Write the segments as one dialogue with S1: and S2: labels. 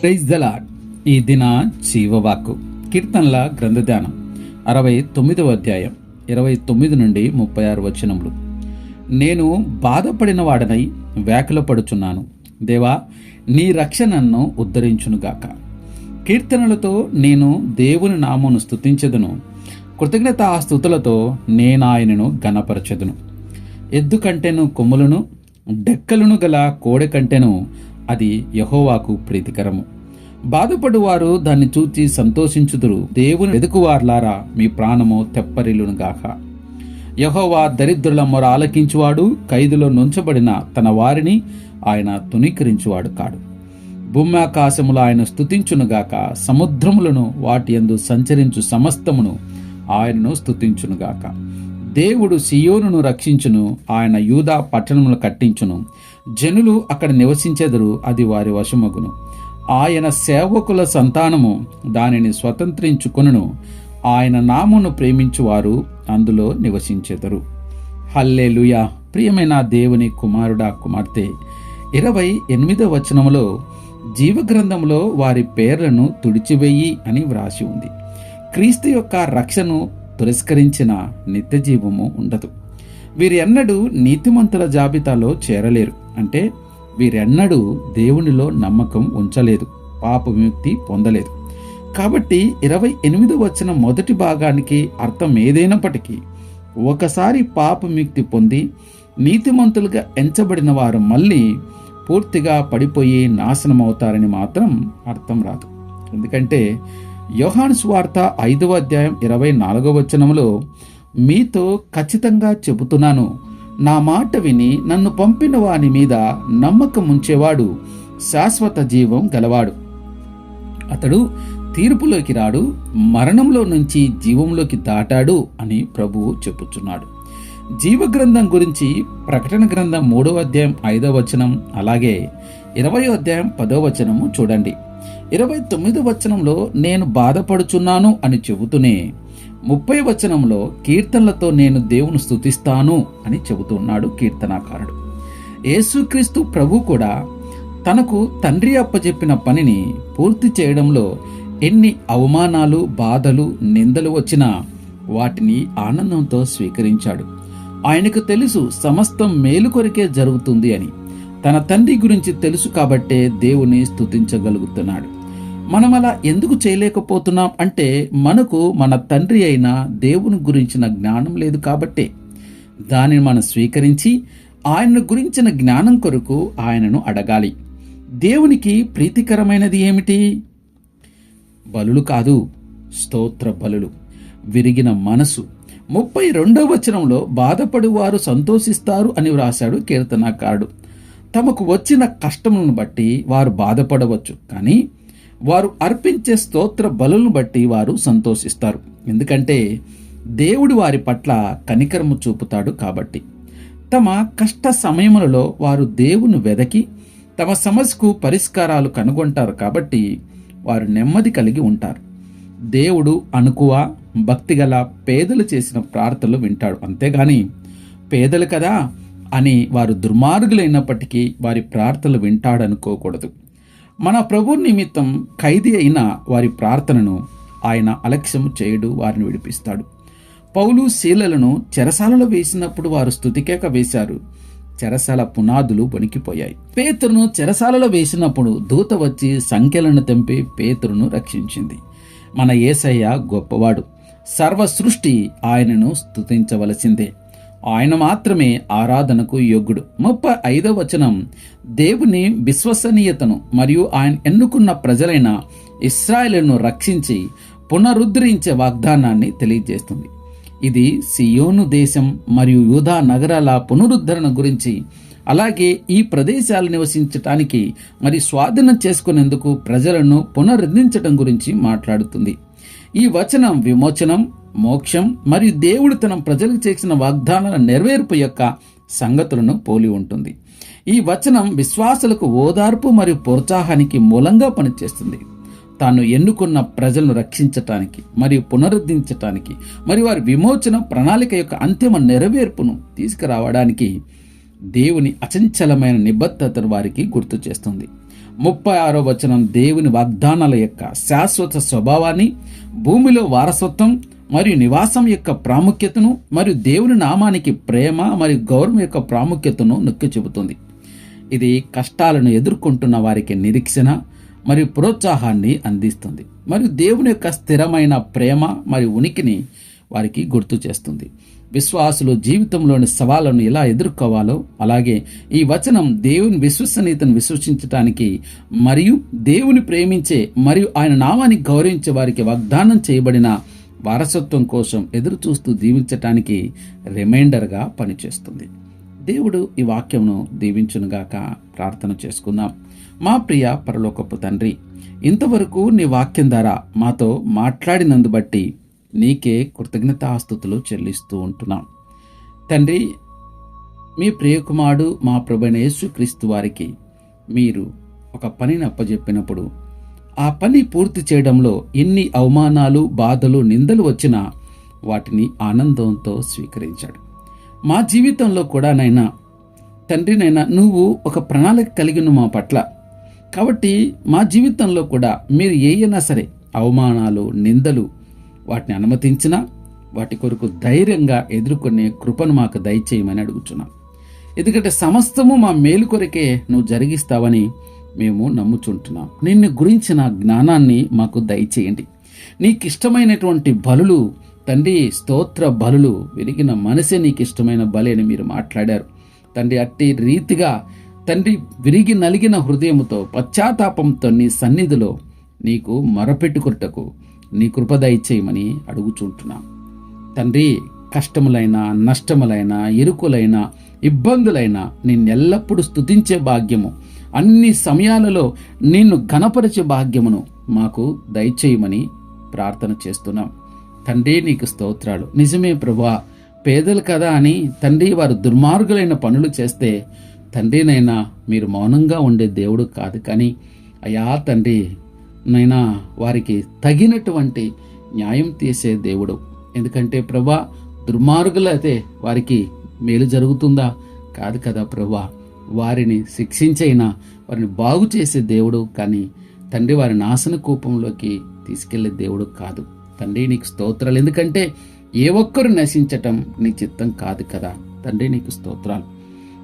S1: Praise the Lord ఈ దిన జీవవాక్కు కీర్తనల గ్రంథధ్యానం అరవై తొమ్మిదవ అధ్యాయం ఇరవై తొమ్మిది నుండి ముప్పై ఆరు వచనములు. నేను బాధపడిన వాడనై వేకలు పడుచున్నాను దేవా నీ రక్షణను ఉద్ధరించునుగాక. కీర్తనలతో నేను దేవుని నామమును స్థుతించదును కృతజ్ఞత స్థుతులతో నేను ఆయనను గణపరచదును ఎద్దు కంటెను కొమ్ములను డెక్కలను గల కోడె కంటెను అది యహోవాకు ప్రీతికరము. బాధపడువారు దాన్ని చూచి సంతోషించుదురు. దేవుని వెదుకువార్లారా మీ ప్రాణము తెప్పరిల్లునుగాక. యహోవా దరిద్రుల మొర ఆలకించువాడు ఖైదులో నుంచబడిన తన వారిని ఆయన తునీకరించువాడు కాడు. భూమ్యాకాశములు ఆయన స్తుతించునుగాక సముద్రములను వాటి యందు సంచరించు సమస్తమును ఆయనను స్తుతించునుగాక. దేవుడు సియోనును రక్షించును ఆయన యూదా పట్టణములు కట్టించును. జనులు అక్కడ నివసించెదరు అది వారి వశమగును. ఆయన సేవకుల సంతానము దానిని స్వతంత్రించుకొనును. ఆయన నామును ప్రేమించువారు అందులో నివసించెదరు. హల్లేలుయా! ప్రియమైన దేవుని కుమారుడా కుమార్తె! ఇరవై ఎనిమిదో వచనములో జీవగ్రంథంలో వారి పేర్లను తుడిచివేయి అని వ్రాసి ఉంది. క్రీస్తు యొక్క రక్షను తిరస్కరించిన నిత్యజీవము ఉండదు. వీరెన్నడూ నీతిమంతుల జాబితాలో చేరలేరు. అంటే వీరెన్నడూ దేవునిలో నమ్మకం ఉంచలేదు పాప విముక్తి పొందలేదు. కాబట్టి ఇరవై ఎనిమిది వచ్చిన మొదటి భాగానికి అర్థం ఏదైనప్పటికీ ఒకసారి పాప విముక్తి పొంది నీతిమంతులుగా ఎంచబడిన వారు మళ్ళీ పూర్తిగా పడిపోయి నాశనం అవుతారని మాత్రం అర్థం రాదు. ఎందుకంటే యోహాను స్వార్త ఐదవ అధ్యాయం ఇరవై నాలుగవ వచనంలో మీతో ఖచ్చితంగా చెబుతున్నాను నా మాట విని నన్ను పంపిన వాని మీద నమ్మకం ఉంచేవాడు శాశ్వత జీవం గలవాడు. అతడు తీర్పులోకి రాడు మరణంలో నుంచి జీవంలోకి దాటాడు అని ప్రభువు చెప్పుచున్నాడు. జీవగ్రంథం గురించి ప్రకటన గ్రంథం మూడవ అధ్యాయం ఐదవ వచనం అలాగే ఇరవై అధ్యాయం పదో వచనము చూడండి. ఇరవై తొమ్మిదో వచనంలో నేను బాధపడుచున్నాను అని చెబుతూనే ముప్పై వచనంలో కీర్తనలతో నేను దేవుని స్థుతిస్తాను అని చెబుతున్నాడు కీర్తనాకారుడు. యేసుక్రీస్తు ప్రభు కూడా తనకు తండ్రి అప్పచెప్పిన పనిని పూర్తి చేయడంలో ఎన్ని అవమానాలు బాధలు నిందలు వచ్చినా వాటిని ఆనందంతో స్వీకరించాడు. ఆయనకు తెలుసు సమస్తం మేలు కొరికే జరుగుతుంది అని. తన తండ్రి గురించి తెలుసు కాబట్టే దేవుని స్థుతించగలుగుతున్నాడు మనం అలా ఎందుకు చేయలేకపోతున్నాం అంటే మనకు మన తండ్రి అయిన దేవుని గురించిన జ్ఞానం లేదు కాబట్టే. దానిని మనం స్వీకరించి ఆయన గురించిన జ్ఞానం కొరకు ఆయనను అడగాలి. దేవునికి ప్రీతికరమైనది ఏమిటి? బలులు కాదు స్తోత్ర బలులు. విరిగిన మనసు. ముప్పై రెండవ వచనంలో బాధపడువారు సంతోషిస్తారు అని వ్రాశాడు కీర్తనాకారుడు. తమకు వచ్చిన కష్టములను బట్టి వారు బాధపడవచ్చు కానీ వారు అర్పించే స్తోత్ర బలులను బట్టి వారు సంతోషిస్తారు. ఎందుకంటే దేవుడు వారి పట్ల కనికరము చూపుతాడు కాబట్టి. తమ కష్ట సమయములలో వారు దేవుని వెదకి తమ సమస్యకు పరిష్కారాలు కనుగొంటారు కాబట్టి వారు నెమ్మది కలిగి ఉంటారు. దేవుడు అనుకువ భక్తిగల పేదలు చేసిన ప్రార్థనలు వింటాడు. అంతేగాని పేదలు కదా అని వారు దుర్మార్గులైనప్పటికీ వారి ప్రార్థనలు వింటాడనుకోకూడదు. మన ప్రభు నిమిత్తం ఖైదీ అయిన వారి ప్రార్థనను ఆయన అలక్ష్యం చేయడు వారిని విడిపిస్తాడు. పౌలు శీలలను చెరసాలలో వేసినప్పుడు వారు స్థుతికేక వేశారు. చెరసాల పునాదులు వణికిపోయాయి. పేతురును చెరసాలలో వేసినప్పుడు దూత వచ్చి సంఖ్యలను తెంపి పేతురును రక్షించింది. మన ఏసయ్య గొప్పవాడు. సర్వ సృష్టి ఆయనను స్థుతించవలసిందే ఆయన మాత్రమే ఆరాధనకు యోగ్యుడు. ముప్పై ఐదవ వచనం. దేవుని విశ్వసనీయతను మరియు ఆయన ఎన్నుకున్న ప్రజలైన ఇస్రాయలను రక్షించి పునరుద్ధరించే వాగ్దానాన్ని తెలియజేస్తుంది. ఇది సియోను దేశం మరియు యూదా నగరాల పునరుద్ధరణ గురించి అలాగే ఈ ప్రదేశాలు నివసించటానికి మరి స్వాధీనం చేసుకునేందుకు ప్రజలను పునరుద్ధరించడం గురించి మాట్లాడుతుంది. ఈ వచనం విమోచనం మోక్షం మరియు దేవుడు తన ప్రజలకు చేసిన వాగ్దానాల నెరవేర్పు యొక్క సంగతులను పోలి ఉంటుంది. ఈ వచనం విశ్వాసులకు ఓదార్పు మరియు ప్రోత్సాహానికి మూలంగా పనిచేస్తుంది. తాను ఎన్నుకున్న ప్రజలను రక్షించటానికి మరియు పునరుద్ధరించటానికి మరియు వారి విమోచన ప్రణాళిక యొక్క అంతిమ నెరవేర్పును తీసుకురావడానికి దేవుని అచంచలమైన నిబద్ధతను వారికి గుర్తు చేస్తుంది. ముప్పై ఆరో వచనం దేవుని వాగ్దానాల యొక్క శాశ్వత స్వభావాన్ని భూమిలో వారసత్వం మరియు నివాసం యొక్క ప్రాముఖ్యతను మరియు దేవుని నామానికి ప్రేమ మరియు గౌరవం యొక్క ప్రాముఖ్యతను నొక్కి చెబుతుంది. ఇది కష్టాలను ఎదుర్కొంటున్న వారికి నిరీక్షణ మరియు ప్రోత్సాహాన్ని అందిస్తుంది. మరియు దేవుని యొక్క స్థిరమైన ప్రేమ మరియు ఉనికిని వారికి గుర్తు చేస్తుంది. విశ్వాసులు జీవితంలోని సవాళ్ళను ఎలా ఎదుర్కోవాలో అలాగే ఈ వచనం దేవుని విశ్వసనీయతను విశ్వసించటానికి మరియు దేవుని ప్రేమించే మరియు ఆయన నామాన్ని గౌరవించే వారికి వాగ్దానం చేయబడిన వారసత్వం కోసం ఎదురు చూస్తూ జీవించటానికి రిమైండర్గా పనిచేస్తుంది. దేవుడు ఈ వాక్యమును దీవించునుగాక ప్రార్థన చేసుకుందాం. మా ప్రియ పరలోకపు తండ్రి ఇంతవరకు నీ వాక్యం ద్వారా మాతో మాట్లాడినందు బట్టి నీకే కృతజ్ఞతాస్తుతులు చెల్లిస్తూ ఉంటున్నాం. తండ్రి మీ ప్రియకుమారుడు మా ప్రభువైన యేసుక్రీస్తు వారికి మీరు ఒక పనిని అప్పజెప్పినప్పుడు ఆ పని పూర్తి చేయడంలో ఎన్ని అవమానాలు బాధలు నిందలు వచ్చినా వాటిని ఆనందంతో స్వీకరించాడు. మా జీవితంలో కూడా నైనా తండ్రినైనా నువ్వు ఒక ప్రణాళిక కలిగిన మా పట్ల. కాబట్టి మా జీవితంలో కూడా మీరు ఏయైనా సరే అవమానాలు నిందలు వాటిని అనుమతించినా వాటి కొరకు ధైర్యంగా ఎదుర్కొనే కృపను మాకు దయచేయమని అడుగుతున్నాం ఎందుకంటే సమస్తము మా మేలు కొరకే నువ్వు జరిగిస్తావని మేము నమ్ముచుంటున్నాం. నిన్ను గురించిన జ్ఞానాన్ని మాకు దయచేయండి. నీకు ఇష్టమైనటువంటి బలులు తండ్రి స్తోత్ర బలులు విరిగిన మనసే నీకు ఇష్టమైన బలి అని మీరు మాట్లాడారు. తండ్రి అట్టి రీతిగా తండ్రి విరిగి నలిగిన హృదయముతో పశ్చాత్తాపంతో నీ సన్నిధిలో నీకు మొరపెట్టుకుటకు నీ కృప దయచేయమని అడుగుచుంటున్నాం. తండ్రి కష్టములైన నష్టములైన ఇరుకులైన ఇబ్బందులైన నిన్నెల్లప్పుడూ స్తుతించే భాగ్యము అన్ని సమయాలలో నిన్ను ఘనపరిచే భాగ్యమును మాకు దయచేయమని ప్రార్థన చేస్తున్నాం. తండ్రి నీకు స్తోత్రాలు. నిజమే ప్రభా పేదలు కదా అని తండ్రి వారు దుర్మార్గులైన పనులు చేస్తే తండ్రినైనా మీరు మౌనంగా ఉండే దేవుడు కాదు కానీ అయా తండ్రి నైనా వారికి తగినటువంటి న్యాయం తీసే దేవుడు. ఎందుకంటే ప్రభా దుర్మార్గులైతే వారికి మేలు జరుగుతుందా? కాదు కదా ప్రభా. వారిని శిక్షించైనా వారిని బాగు చేసే దేవుడు కానీ తండ్రి వారి నాశన కూపంలోకి తీసుకెళ్ళే దేవుడు కాదు. తండ్రి నీకు స్తోత్రాలు. ఎందుకంటే ఏ ఒక్కరు నశించటం నీ చిత్తం కాదు కదా. తండ్రి నీకు స్తోత్రాలు.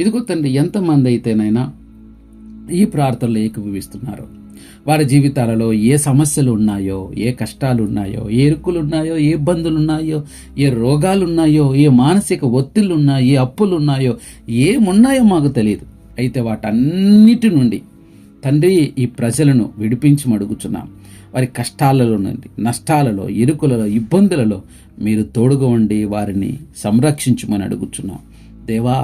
S1: ఇదిగో తండ్రి ఎంతమంది అయితేనైనా ఈ ప్రార్థనలు ఏకీభవిస్తున్నారు. వారి జీవితాలలో ఏ సమస్యలు ఉన్నాయో ఏ కష్టాలు ఉన్నాయో ఏ ఇరుకులు ఉన్నాయో ఏ ఇబ్బందులు ఉన్నాయో ఏ రోగాలు ఉన్నాయో ఏ మానసిక ఒత్తిళ్ళు ఉన్నాయో ఏ అప్పులు ఉన్నాయో ఏమున్నాయో మాకు తెలియదు. అయితే వాటన్నిటి నుండి తండ్రి ఈ ప్రజలను విడిపించమడుగుచున్నాం వారి కష్టాలలో నుండి నష్టాలలో ఇరుకులలో ఇబ్బందులలో మీరు తోడుగా ఉండి వారిని సంరక్షించమని అడుగుచున్నాం. దేవా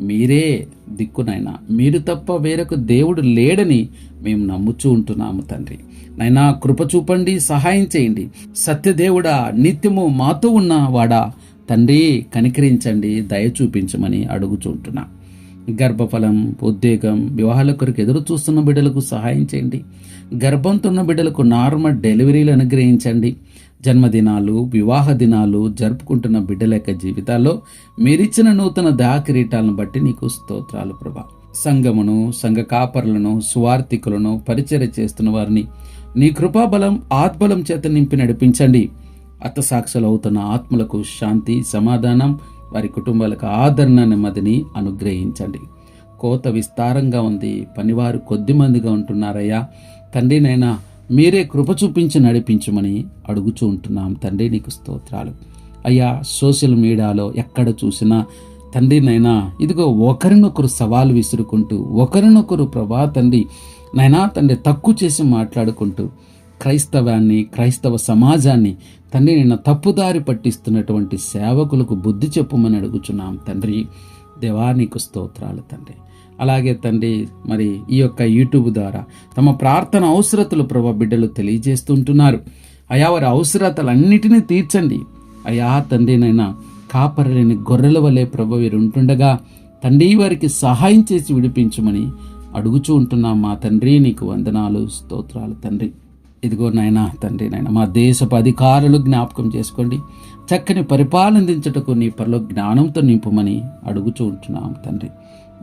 S1: మీరే దిక్కునైనా మీరు తప్ప వేరొక దేవుడు లేడని మేము నమ్ముచూ ఉంటున్నాము తండ్రి. నైనా కృప చూపండి సహాయం చేయండి. సత్యదేవుడా నిత్యము మాతో ఉన్న వాడా తండ్రి కనికరించండి దయ చూపించమని అడుగుచుంటున్నా గర్భఫలం ఉద్యోగం వివాహాల కొరకు ఎదురు చూస్తున్న బిడ్డలకు సహాయం చేయండి. గర్భంతో ఉన్న బిడ్డలకు నార్మల్ డెలివరీలు అనుగ్రహించండి. జన్మదినాలు వివాహ దినాలు జరుపుకుంటున్న బిడ్డల యొక్క జీవితాల్లో మీరిచ్చిన నూతన దయాకిరీటాలను బట్టి నీకు స్తోత్రాలు ప్రభా. సంఘమును సంఘ కాపరులను సువార్థికులను పరిచయ చేస్తున్న వారిని నీ కృపాబలం ఆత్బలం చేత నింపి నడిపించండి. అత్తసాక్షులు అవుతున్న ఆత్మలకు శాంతి సమాధానం వారి కుటుంబాలకు ఆదరణ నెమ్మదిని అనుగ్రహించండి. కోత విస్తారంగా ఉంది. పనివారు కొద్ది మందిగా ఉంటున్నారయ్యా. తండ్రినైనా మీరే కృప చూపించి నడిపించమని అడుగుచూ ఉంటున్నాం. తండ్రి నీకు స్తోత్రాలు. అయ్యా సోషల్ మీడియాలో ఎక్కడ చూసినా తండ్రి నైనా ఇదిగో ఒకరినొకరు సవాలు విసురుకుంటూ ఒకరినొకరు ప్రభా తండ్రి నైనా తండ్రి తక్కువ చేసి మాట్లాడుకుంటూ క్రైస్తవాన్ని క్రైస్తవ సమాజాన్ని తండ్రి నిన్న తప్పుదారి పట్టిస్తున్నటువంటి సేవకులకు బుద్ధి చెప్పమని అడుగుచున్నాం. తండ్రి దేవా నీకు స్తోత్రాలు తండ్రి. అలాగే తండ్రి మరి ఈ యొక్క యూట్యూబ్ ద్వారా తమ ప్రార్థన అవసరతలు ప్రభ బిడ్డలు తెలియజేస్తుంటున్నారు అయా వారి అవసరతలన్నిటినీ తీర్చండి. అయా తండ్రినైనా కాపరలేని గొర్రెల వలె ప్రభ వీరు ఉంటుండగా తండ్రి వారికి సహాయం చేసి విడిపించమని అడుగుచూ ఉంటున్నాం మా తండ్రి నీకు వందనాలు స్తోత్రాలు తండ్రి. ఇదిగో నాయన తండ్రి నాయన మా దేశపు అధికారులు జ్ఞాపకం చేసుకోండి. చక్కని పరిపాలన దించటకు నీ పనిలో జ్ఞానంతో నింపమని అడుగుచూ ఉంటున్నాం తండ్రి.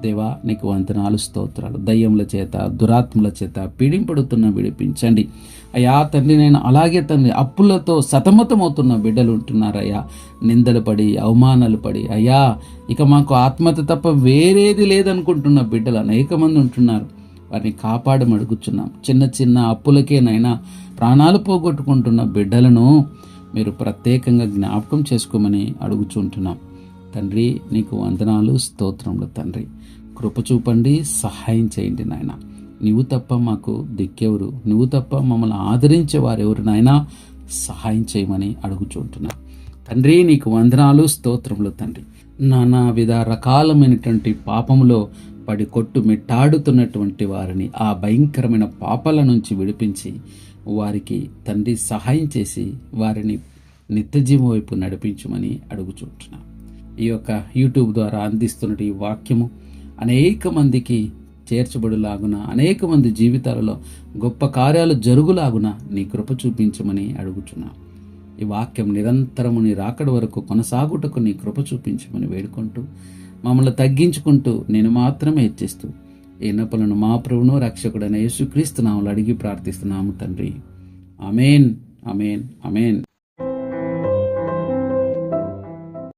S1: దేవా నీకు వంతనాలు స్తోత్రాలు. దయ్యముల చేత దురాత్ముల చేత పీడింపడుతున్న విడిపించండి. అయ్యా తండ్రి నేను అలాగే తండ్రి అప్పులతో సతమతమవుతున్న బిడ్డలు ఉంటున్నారయ్యా. నిందలు పడి అవమానాలు పడి అయ్యా ఇక మాకు ఆత్మహత్య తప్ప వేరేది లేదనుకుంటున్న బిడ్డలు అనేక మంది ఉంటున్నారు. వారిని కాపాడమడుగుచున్నాం చిన్న చిన్న అప్పులకేనైనా ప్రాణాలు పోగొట్టుకుంటున్న బిడ్డలను మీరు ప్రత్యేకంగా జ్ఞాపకం చేసుకోమని అడుగుచుంటున్నాం. తండ్రి నీకు వందనాలు స్తోత్రములు తండ్రి. కృప చూపండి సహాయం చేయండి నాయన. నువ్వు తప్ప మాకు దిక్కెవరు. నువ్వు తప్ప మమ్మల్ని ఆదరించే వారెవరు నాయనా? సహాయం చేయమని అడుగుచుంటున్నా తండ్రి నీకు వందనాలు స్తోత్రములు తండ్రి. నానా విధ రకాలమైనటువంటి పాపములో పడి కొట్టు మిట్టాడుతున్నటువంటి వారిని ఆ భయంకరమైన పాపాల నుంచి విడిపించి వారికి తండ్రి సహాయం చేసి వారిని నిత్యజీవం వైపు నడిపించమని అడుగుచుంటున్నాను ఈ యొక్క యూట్యూబ్ ద్వారా అందిస్తున్న ఈ వాక్యము అనేక మందికి చేర్చబడులాగున అనేక మంది జీవితాలలో గొప్ప కార్యాలు జరుగులాగున నీ కృప చూపించమని అడుగుచున్నా. ఈ వాక్యం నిరంతరము నీ రాకడి వరకు కొనసాగుటకు నీ కృప చూపించమని వేడుకుంటూ మమ్మల్ని తగ్గించుకుంటూ నేను మాత్రమే హెచ్చిస్తూ ఎన్నపలను మా ప్రభును రక్షకుడైన యేసుక్రీస్తు నామలు అడిగి ప్రార్థిస్తున్నాము తండ్రి. అమేన్ అమేన్ అమేన్